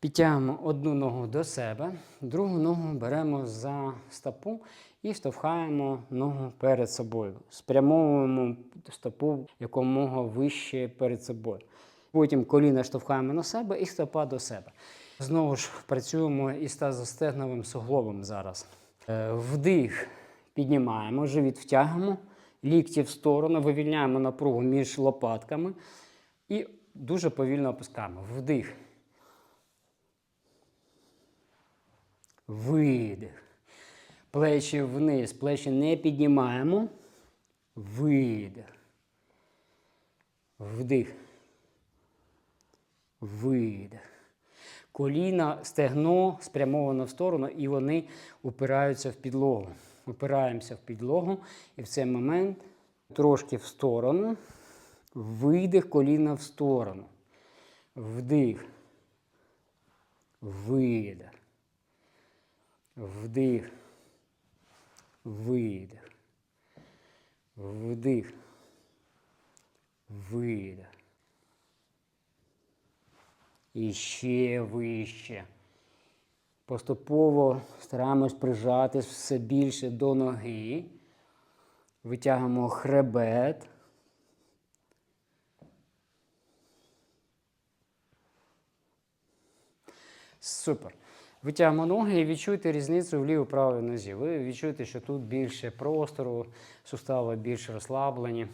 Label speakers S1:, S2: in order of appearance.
S1: Підтягуємо одну ногу до себе, другу ногу беремо за стопу і штовхаємо ногу перед собою. Спрямовуємо стопу якомога вище перед собою. Потім коліна штовхаємо на себе і стопа до себе. Знову ж працюємо із тазостегновим суглобом зараз. Е, Вдих піднімаємо, живіт втягуємо, лікті в сторону, вивільняємо напругу між лопатками і дуже повільно опускаємо. Вдих. Видих. Плечі вниз, плечі не піднімаємо. Видих. Вдих. Видих. Коліна, стегно спрямовано в сторону, і вони упираються в підлогу. Упираємося в підлогу, і в цей момент трошки в сторону. Видих коліна в сторону. Вдих. Видих. Вдих. Видих. Вдих. Видих. І ще вище. Поступово стараємось прижатись все більше до ноги. Витягуємо хребет. Супер. Витягуємо ноги і відчуйте різницю в лівій правій нозі. Ви відчуєте, що тут більше простору, сустави більш розслаблені.